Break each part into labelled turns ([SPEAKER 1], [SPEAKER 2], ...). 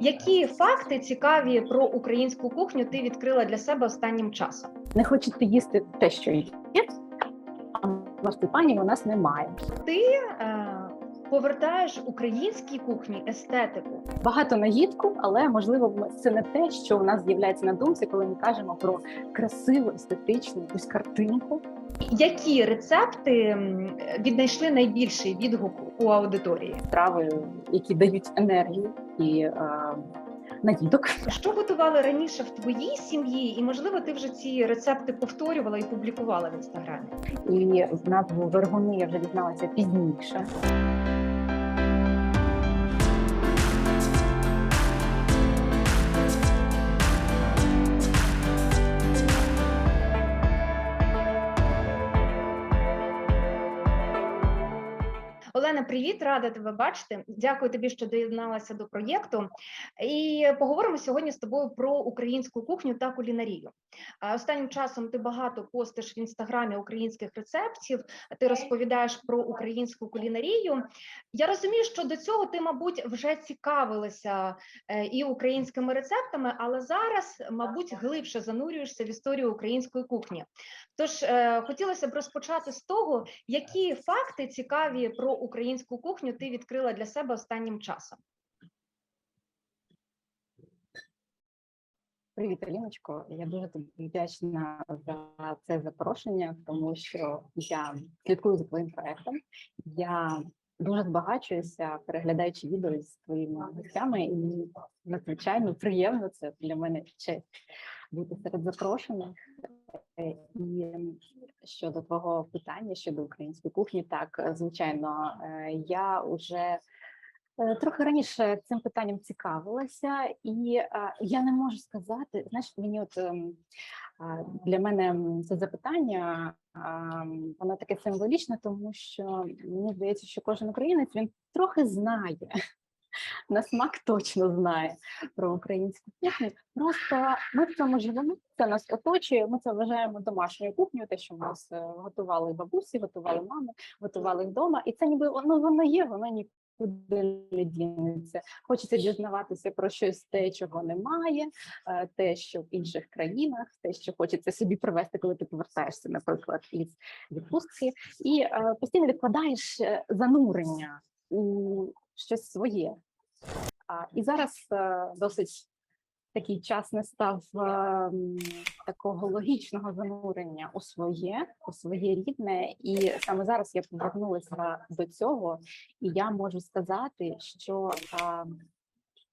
[SPEAKER 1] Які факти цікаві про українську кухню ти відкрила для себе останнім часом?
[SPEAKER 2] Не хочете їсти те, що є, а марципанів у нас немає.
[SPEAKER 1] Ти е, повертаєш українській кухні естетику.
[SPEAKER 2] Багато наїдку, але можливо це не те, що у нас з'являється на думці, коли ми кажемо про красиву, естетичну якусь картинку.
[SPEAKER 1] Які рецепти віднайшли найбільший відгук у аудиторії?
[SPEAKER 2] Страви, які дають енергію і е, наїдок.
[SPEAKER 1] Що готували раніше в твоїй сім'ї, і можливо ти вже ці рецепти повторювала і публікувала в інстаграмі?
[SPEAKER 2] І назву вергуни я вже дізналася пізніше.
[SPEAKER 1] Олена, привіт, рада тебе бачити. Дякую тобі, що доєдналася до проєкту. І поговоримо сьогодні з тобою про українську кухню та кулінарію. Останнім часом ти багато постиш в інстаграмі українських рецептів. Ти розповідаєш про українську кулінарію. Я розумію, що до цього ти, мабуть, вже цікавилася е, і українськими рецептами, але зараз, мабуть, глибше занурюєшся в історію української кухні. Тож е, хотілося б розпочати з того, які факти цікаві про українську кухню ти відкрила для себе останнім часом.
[SPEAKER 2] Привіт, Аліночко. Я дуже тобі вдячна за це запрошення, тому що я слідкую за твоїм проектом. Я дуже збагачуюся, переглядаючи відео з твоїми гостями, і мені надзвичайно приємно це для мене честь бути серед запрошених. Е, І щодо твого питання щодо української кухні, так е, звичайно, е, я вже Трохи раніше цим питанням цікавилася, і я не можу сказати, знаєш, мені от ем, для мене це запитання, воно таке символічне, тому що мені здається, що кожен українець він трохи знає. На смак точно знає про українську кухню. Просто ми в цьому живемо, це нас оточує. Ми це вважаємо домашньою кухнею, те, що в нас е, готували бабусі, готували мами, готували вдома, і це ніби воно воно є, воно нікуди не дінеться. Хочеться дізнаватися про щось те, чого немає, е, те, що в інших країнах, те, що хочеться собі привезти, коли ти повертаєшся, наприклад, із відпустки, і е, постійно відкладаєш занурення у щось своє. І зараз е, досить такий час не став е, такого логічного занурення у своє, у своє рідне, і саме зараз я повернулася до цього, і я можу сказати, що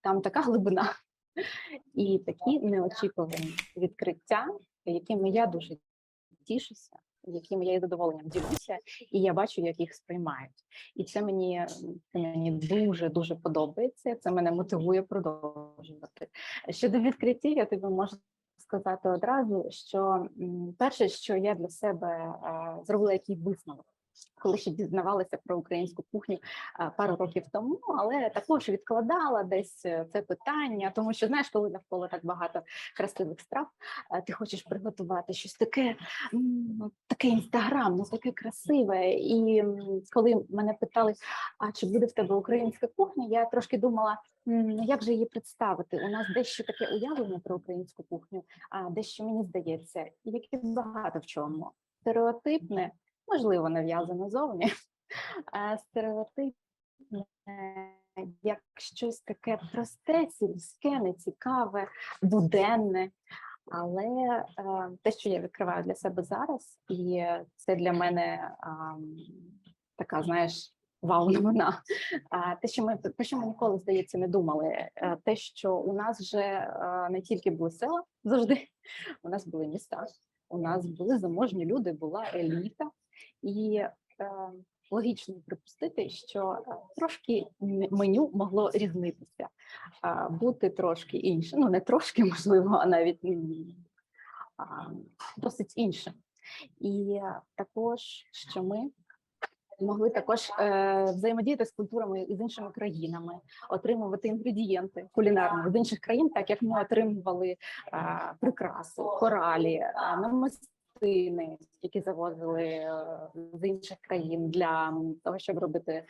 [SPEAKER 2] там така глибина і такі неочікувані відкриття, якими я дуже тішуся, якими я із задоволенням ділюся, і я бачу, як їх сприймають. І це мені, це мені дуже дуже подобається. Це мене мотивує продовжувати. Щодо відкриттів, я тобі можу сказати одразу, що перше, що я для себе е, зробила який висновок. Коли ще дізнавалася про українську кухню пару років тому, але також відкладала десь е, це питання, тому що знаєш, коли навколо так багато красивих страв, ти хочеш приготувати щось таке, таке інстаграмне, таке красиве. І коли мене питали, а чи буде в тебе українська кухня, я трошки думала, як же її представити? У нас дещо таке уявлення про українську кухню, а дещо мені здається, яке багато в чому стереотипне можливо, нав'язано зовні, стереотипне як щось таке просте, сільське, нецікаве, буденне. Але е, те, що я відкриваю для себе зараз, і це для мене така, знаєш, вау-новина. А те, що ми про що ми ніколи здається не думали, е, те, що у нас вже е, не тільки були села завжди, у нас були міста, у нас були заможні люди, була еліта, і е, логічно припустити, що е, трошки меню могло різнитися, бути трошки іншим. Ну не трошки, можливо, а навіть досить іншим. І е, також, що ми могли також е, взаємодіяти з культурами і з іншими країнами, отримувати інгредієнти кулінарні з інших країн, так як ми отримували е, прикраси, коралі, е, намистини, які завозили е, з інших країн для того, щоб робити е,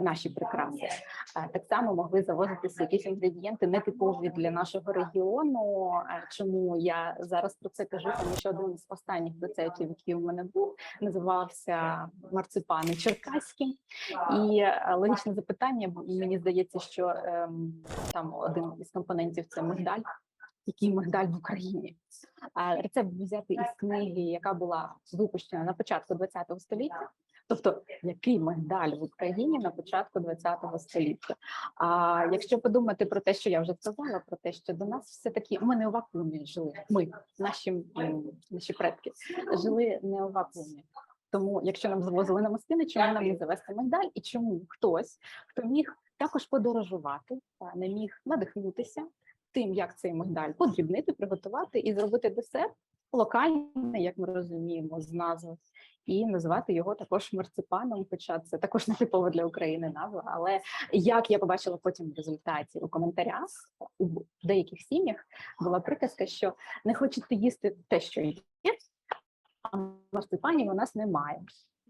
[SPEAKER 2] наші прикраси. Е, Так само могли завозитися якісь інгредієнти нетипові для нашого регіону. Чому я зараз про це кажу? Тому що один з останніх рецептів, який у мене був, називався марципани черкаські. І логічне запитання мені здається, що ем, там один із компонентів це мигдаль. Який мигдаль в Україні? А рецепт взяти із книги, яка була випущена на початку ХХ століття. Тобто, який мигдаль в Україні на початку ХХ століття? А якщо подумати про те, що я вже сказала, про те, що до нас все таки ми не у вакуумі жили. Ми наші, наші предки жили не у вакуумі. Тому, якщо нам завозили на мостини, чому нам не завести мигдаль? І чому хтось, хто міг також подорожувати, не міг надихнутися тим, як цей мигдаль подрібнити, приготувати і зробити десерт локальний, як ми розуміємо, з назви, і назвати його також марципаном. Хоча це також не типова для України назва. Але як я побачила потім в результаті у коментарях у деяких сім'ях була приказка, що не хочете їсти те, що є, а марципанів у нас немає.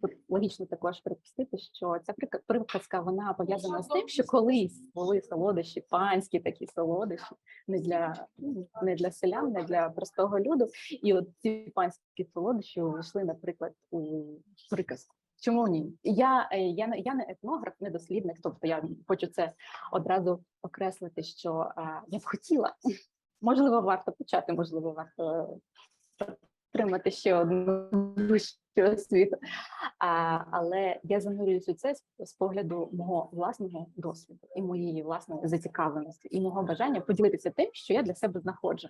[SPEAKER 2] Тут логічно також припустити, що ця прика- приказка вона пов'язана з тим, що колись були солодощі, панські такі солодощі, не для ну, не для селян, не для простого люду. І от ці панські солодощі увійшли, наприклад, у приказку. Чому ні? Я, е, я, я не етнограф, не дослідник, тобто я хочу це одразу окреслити, що е, я б хотіла. Можливо, варто почати, можливо, варто отримати ще одну вищу освіту. А, але я занурююсь у це з погляду мого власного досвіду і моєї власної зацікавленості, і мого бажання поділитися тим, що я для себе знаходжу.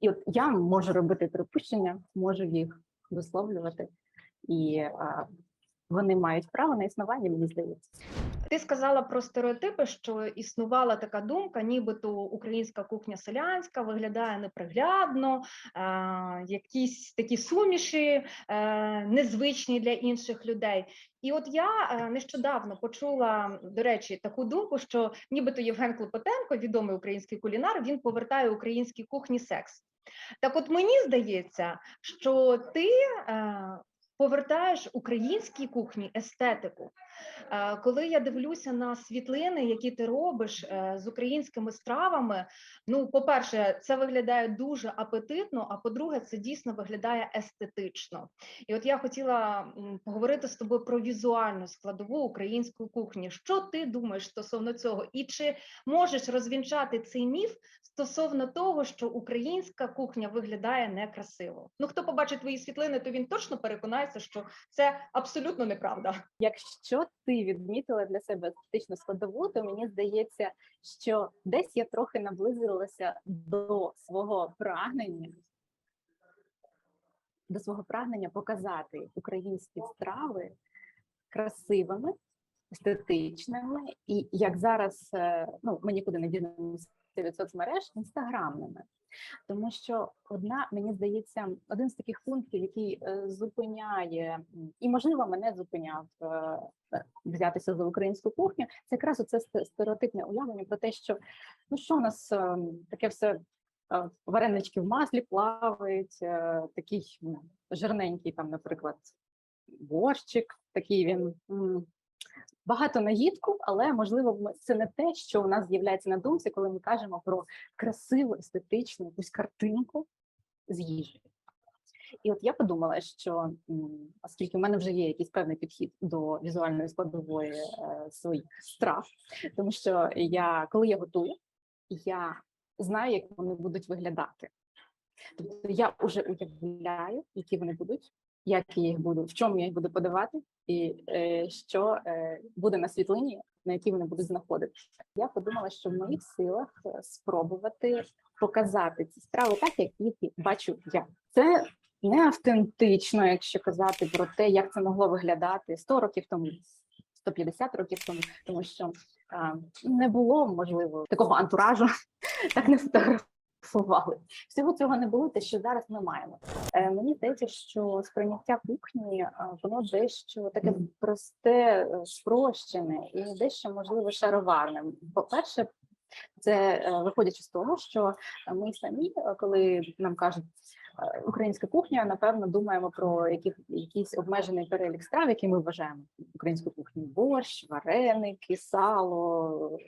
[SPEAKER 2] І от я можу робити припущення, можу їх висловлювати, і а, вони мають право на існування, мені здається.
[SPEAKER 1] Ти сказала про стереотипи, що існувала така думка, нібито українська кухня селянська виглядає неприглядно, е, якісь такі суміші е, незвичні для інших людей. І от я е, нещодавно почула, до речі, таку думку, що нібито Євген Клопотенко, відомий український кулінар, він повертає українській кухні секс. Так, от мені здається, що ти е, повертаєш українській кухні естетику. Е, Коли я дивлюся на світлини, які ти робиш е, з українськими стравами, ну, по-перше, це виглядає дуже апетитно, а по-друге, це дійсно виглядає естетично. І от я хотіла поговорити з тобою про візуальну складову української кухні. Що ти думаєш стосовно цього? І чи можеш розвінчати цей міф стосовно того, що українська кухня виглядає некрасиво? Ну, хто побачить твої світлини, то він точно переконається, що це абсолютно неправда.
[SPEAKER 2] Якщо ти відмітила для себе естетичну складову, то мені здається, що десь я трохи наблизилася до свого прагнення, до свого прагнення показати українські страви красивими, естетичними, і як зараз е, ну ми нікуди не дінемося від соцмереж інстаграмними. Тому що одна, мені здається, один з таких пунктів, який е, зупиняє і, можливо, мене зупиняв е, е, взятися за українську кухню, це якраз оце стереотипне уявлення про те, що ну що у нас таке все варенички в маслі плавають, такий жирненький, там, наприклад, борщик, такий він. Багато наїдку, але можливо це не те, що у нас з'являється на думці, коли ми кажемо про красиву, естетичну якусь картинку з їжею. І от я подумала, що оскільки в мене вже є якийсь певний підхід до візуальної складової е, своїх страв, тому що я, коли я готую, я знаю, як вони будуть виглядати. Тобто я вже уявляю, які вони будуть, як я їх буду, в чому я їх буду подавати, і е, що е, буде на світлині, на якій вони будуть знаходитися. Я подумала, що в моїх силах е, спробувати показати ці страви так, як їх бачу я. Це не автентично, якщо казати про те, як це могло виглядати 100 років тому, 150 років тому, тому що а, не було можливо такого антуражу, так не фотографували. Всього цього не було, те, що зараз ми маємо. Е, мені здається, що сприйняття кухні воно дещо таке просте, е, спрощене і дещо можливо шароварне. По-перше, це е, виходячи з того, що ми самі, е, коли нам кажуть, е, українська кухня, напевно, думаємо про яких, якийсь обмежений перелік страв, які ми вважаємо українську кухню: борщ, вареники, сало.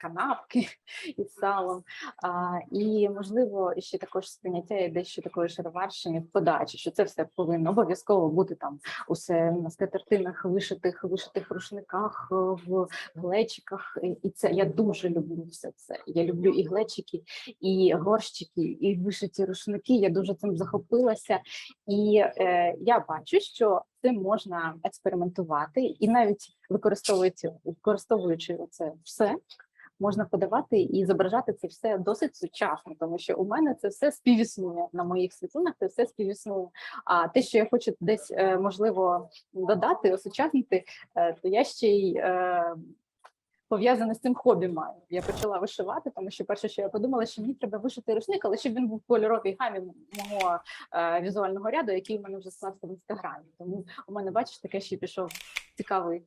[SPEAKER 2] Канапки із салом, а, і можливо ще також сприйняття є дещо такої шароварщини в подачі, що це все повинно обов'язково бути там усе на скатертинах, вишитих, вишитих рушниках, е, в глечиках. І це я дуже люблю все це. Я люблю і глечики, і горщики, і вишиті рушники. Я дуже цим захопилася, і е, я бачу, що цим можна експериментувати, і навіть використовуючи використовуючи це все. Можна подавати і зображати це все досить сучасно, тому що у мене це все співіснує на моїх світлинах, це все співіснує. А те, що я хочу десь е, можливо додати, осучаснити, е, то я ще й е, пов'язане з цим хобі маю. Я почала вишивати, тому що перше, що я подумала, що мені треба вишити рушник, але щоб він був в кольоровій гамі мого е, візуального ряду, який у мене вже склався в інстаграмі. Тому у мене, бачиш, таке ще пішов цікавий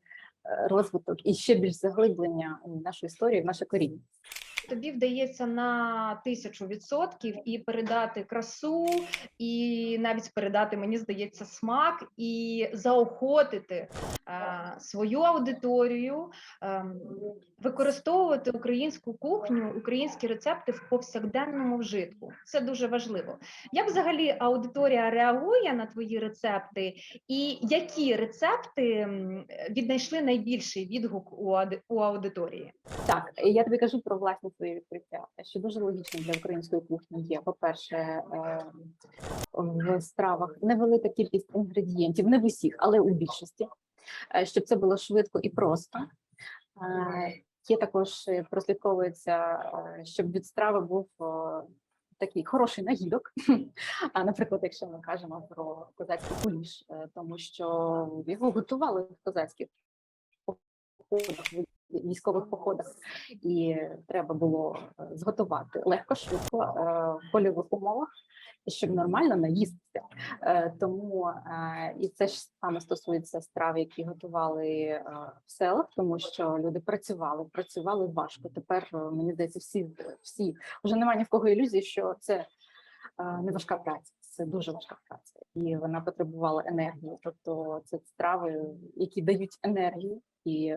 [SPEAKER 2] розвиток і ще більш заглиблення в нашу історію, в наше коріння.
[SPEAKER 1] Тобі вдається на тисячу відсотків і передати красу, і навіть передати, мені здається, смак, і заохотити е, свою аудиторію, е, використовувати українську кухню, українські рецепти в повсякденному вжитку. Це дуже важливо. Як взагалі аудиторія реагує на твої рецепти, і які рецепти віднайшли найбільший відгук у ауди- у аудиторії?
[SPEAKER 2] Так, я тобі кажу про власне свої відкриття, що дуже логічно для української кухні є. По-перше, е, в стравах невелика кількість інгредієнтів, не в усіх, але у більшості, е, щоб це було швидко і просто. Е, Є також е, прослідковується, щоб від страви був такий хороший нагідок. А наприклад, якщо ми кажемо про козацький куліш, тому що його готували в козацьких походах, військових походах, і треба було е, зготувати легко, швидко е, в польових умовах, щоб нормально наїстися. Е, Тому і це ж саме стосується страв, які готували в селах, тому що люди працювали, працювали важко. Тепер мені здається, всі всі вже немає ні в кого ілюзії, що це не важка праця. Це дуже важка праця, і вона потребувала енергії. Тобто це страви, які дають енергію і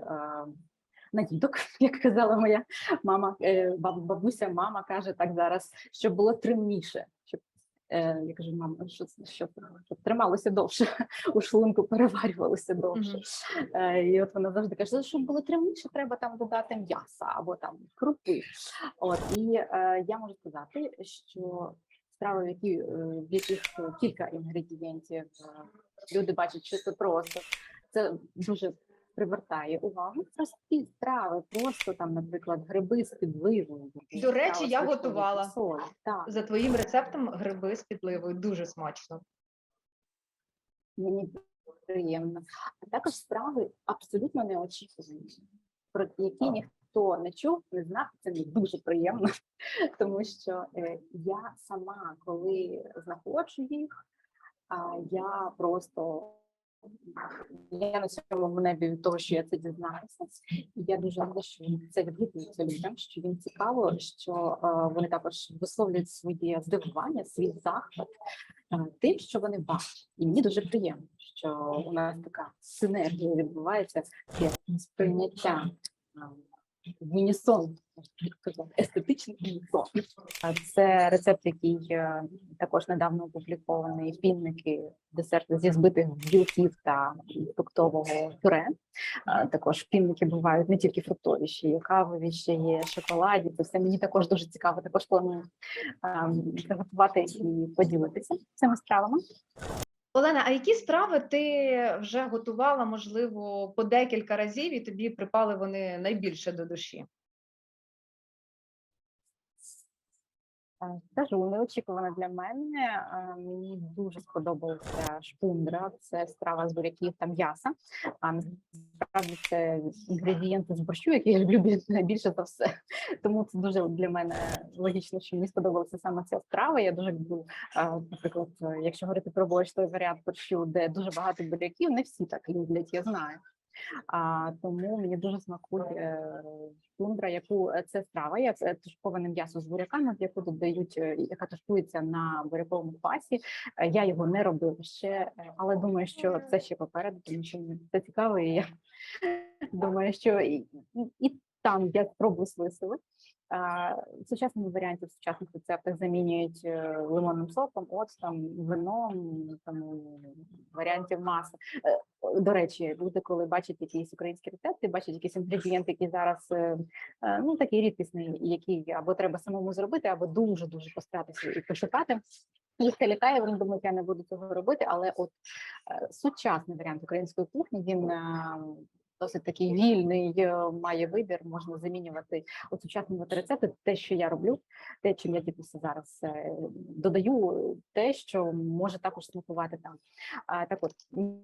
[SPEAKER 2] наїдок, як казала моя мама, е, бабуся, мама каже так зараз, щоб було тримніше. Щоб е, я кажу, мама, що це щоб трималося довше, у шлунку переварювалося довше. Е, і от вона завжди каже, щоб було тримніше, треба там додати м'яса або там крупи. От і е, я можу сказати, що страви, в які в яких кілька інгредієнтів, люди бачать, що це просто це дуже привертає увагу. Прості страви, просто там, наприклад, гриби з підливою.
[SPEAKER 1] До речі, я готувала.
[SPEAKER 2] Так,
[SPEAKER 1] За твоїм рецептом гриби з підливою дуже смачно.
[SPEAKER 2] мені приємно. А також страви абсолютно неочікувані, про які ніхто не чув, не знав. Це мені дуже приємно, тому що е, я сама, коли знаходжу їх, а я просто я на цьому небі від того, що я це дізналася. Я дуже рада, що це відгукується людям, що їм цікаво, що е, вони також висловлюють своє здивування, свій захват е, тим, що вони бачать. І мені дуже приємно, що у нас така синергія відбувається, таке сприйняття е, в унісон, унісон. А Це рецепт, який е, також недавно опублікований пінники десерти зі збитих білків та фруктового пюре. Також пінники бувають не тільки фруктові, ще є кавові, ще є шоколадні. Це все мені також дуже цікаво. Також планую приготувати і поділитися цими стравами.
[SPEAKER 1] Олена, а які страви ти вже готувала, можливо, по декілька разів, і тобі припали вони найбільше до душі?
[SPEAKER 2] Скажу, неочікувано для мене. Е, Мені дуже сподобалася шпундра. Це страва з буряків та м'яса. А насправді це інгредієнти з борщу, які я люблю більш- найбільше за все. Тому це дуже для мене логічно, що мені сподобалася саме ця страва. Я дуже люблю, е, наприклад, е, якщо говорити про борщ, той варіант борщу, де дуже багато буряків, не всі так люблять, я знаю. А, тому мені дуже смакує е, тундра, яку е, це страва. Я це тушковане м'ясо з буряками, яку додають, е, яка тушкується на буряковому пасі. Е, Я його не робила ще, е, але думаю, що це ще попереду, тому що це цікаво, і я думаю, що і, і, і там я спробую свої сили. В сучасному варіанті в сучасних рецептах замінюють е, лимонним соком, оцтом, вином, там варіантів маса. До речі, люди, коли бачать якісь українські рецепти, бачать якісь інгредієнти, які зараз е, е, ну такі рідкісні, які або треба самому зробити, або дуже дуже постаратися і пошукати. Їх це лякає, вони думають, я не буду цього робити, але от е, сучасний варіант української кухні він досить такий вільний, е, має вибір, можна замінювати от сучаснувати рецепти. Те, що я роблю, те, чим я ділюся зараз, е, додаю те, що може також смакувати там. А, так от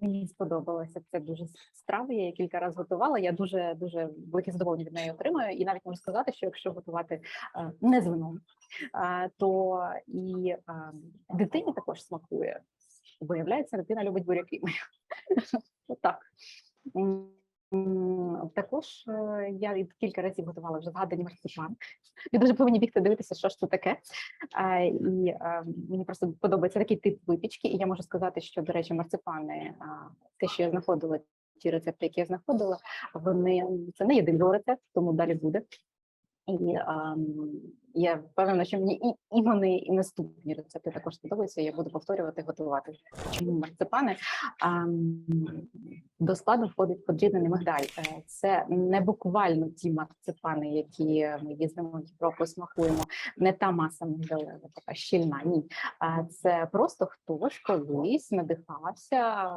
[SPEAKER 2] мені сподобалося це дуже страва. Я її кілька разів готувала. Я дуже дуже велике задоволення від неї отримую. І навіть можу сказати, що якщо готувати е, не з вином, то і дитині також смакує. Виявляється, дитина любить буряки. Отак. Також е, я кілька разів готувала вже згадані марципан. Ви дуже повинні бігти дивитися, що ж це таке. І е, мені просто подобається такий тип випічки, і я можу сказати, що, до речі, марципани, те, що я знаходила, ті рецепти, які я знаходила, вони це не єдиний рецепт, тому далі буде. І ем, я впевнена, що мені і, і вони, і наступні рецепти також сподобаються. Я буду повторювати, готувати. Чому марципани? Ем, до складу входить подрібнений мигдаль. Е, Це не буквально ті марципани, які ми їздимо в Європу, смакуємо. Не та маса мигдалева, така щільна. Ні, а це просто хтось колись надихався,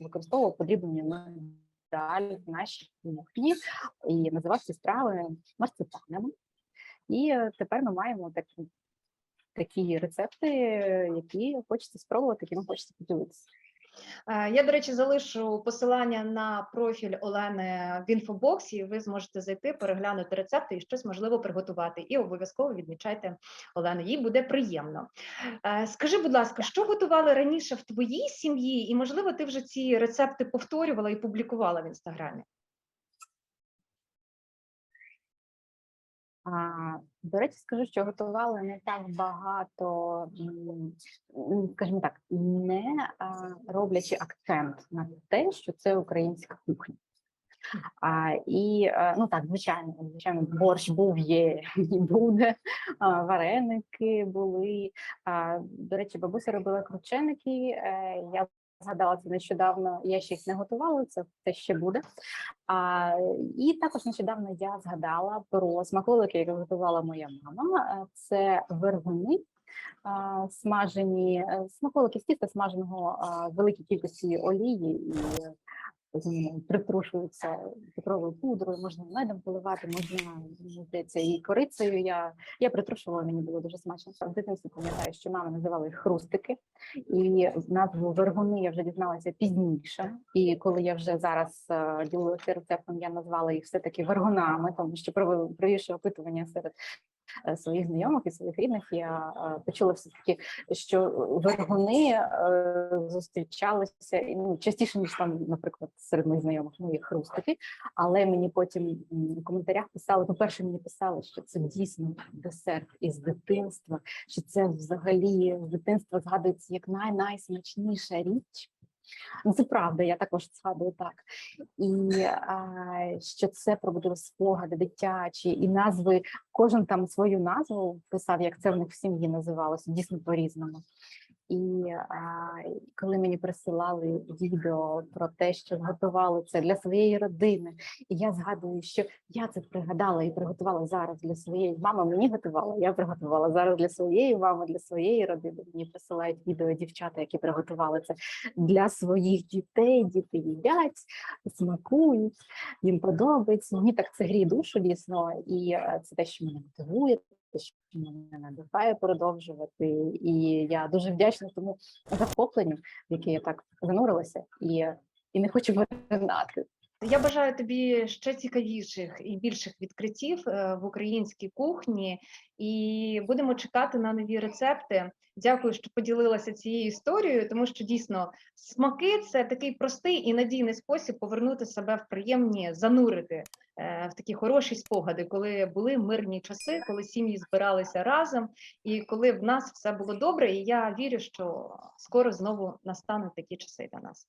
[SPEAKER 2] використовував подрібнені мигдаль в нашій кухні і називав ці страви марципанами. І е, тепер ми маємо такі, такі рецепти, які хочеться спробувати, якими хочеться поділитися.
[SPEAKER 1] Е, Я, до речі, залишу посилання на профіль Олени в інфобоксі. Ви зможете зайти, переглянути рецепти і щось можливо приготувати. І обов'язково відмічайте Олену. Їй буде приємно. Е, Скажи, будь ласка, що готували раніше в твоїй сім'ї? І можливо, ти вже ці рецепти повторювала і публікувала в інстаграмі?
[SPEAKER 2] А, до речі, скажу, що готували не так багато, скажімо так, не роблячи акцент на те, що це українська кухня. А, і ну так, звичайно, звичайно, борщ був, є і буде. А, вареники були. А, до речі, бабуся робила крученики. е, Я згадала це нещодавно. Я ще їх не готувала. Це, це ще буде. А, і також нещодавно я згадала про смаколики, які готувала моя мама. Е, Це вергуни. а, Смажені е, смаколики з тіста смаженого великій кількості олії і притрушуються цукровою пудрою, можна медом поливати, можна здається, і корицею. Я, я притрушувала, мені було дуже смачно. В дитинстві пам'ятаю, що мама називала їх хрустики, і назву вергуни я вже дізналася пізніше. І коли я вже зараз е, ділилася рецептом, я назвала їх все таки вергунами, тому що провівши опитування серед своїх знайомих і своїх рідних, я е, почула все таки, що вергуни е, зустрічалися ну, частіше ніж там, наприклад, серед моїх знайомих ну, є хрустики. Але мені потім в коментарях писали, по-перше, мені писали, що це дійсно десерт із дитинства, що це взагалі з дитинства згадується як най найсмачніша річ. Ну, це правда, я також згадую так. І а, що це про спогади дитячі, і назви, кожен там свою назву писав, як це в них в сім'ї називалося, дійсно по-різному. І а, коли мені присилали відео про те, що зготували це для своєї родини, і я згадую, що я це пригадала і приготувала зараз для своєї мами. Мені готувала, я приготувала зараз для своєї мами, для своєї родини. Мені присилають відео дівчата, які приготували це для своїх дітей. Діти їдять, смакують, їм подобається. Мені так це гріє душу дійсно, і е, це те, що мене мотивує. Що мене надихає продовжувати, і я дуже вдячна тому захопленню, в яке я так занурилася, і, і не хочу виринати.
[SPEAKER 1] Я бажаю тобі ще цікавіших і більших відкриттів е, в українській кухні, і будемо чекати на нові рецепти. Дякую, що поділилася цією історією, тому що дійсно смаки це такий простий і надійний спосіб повернути себе в приємні, занурити в такі хороші спогади, коли були мирні часи, коли сім'ї збиралися разом, і коли в нас все було добре. І я вірю, що скоро знову настануть такі часи для нас.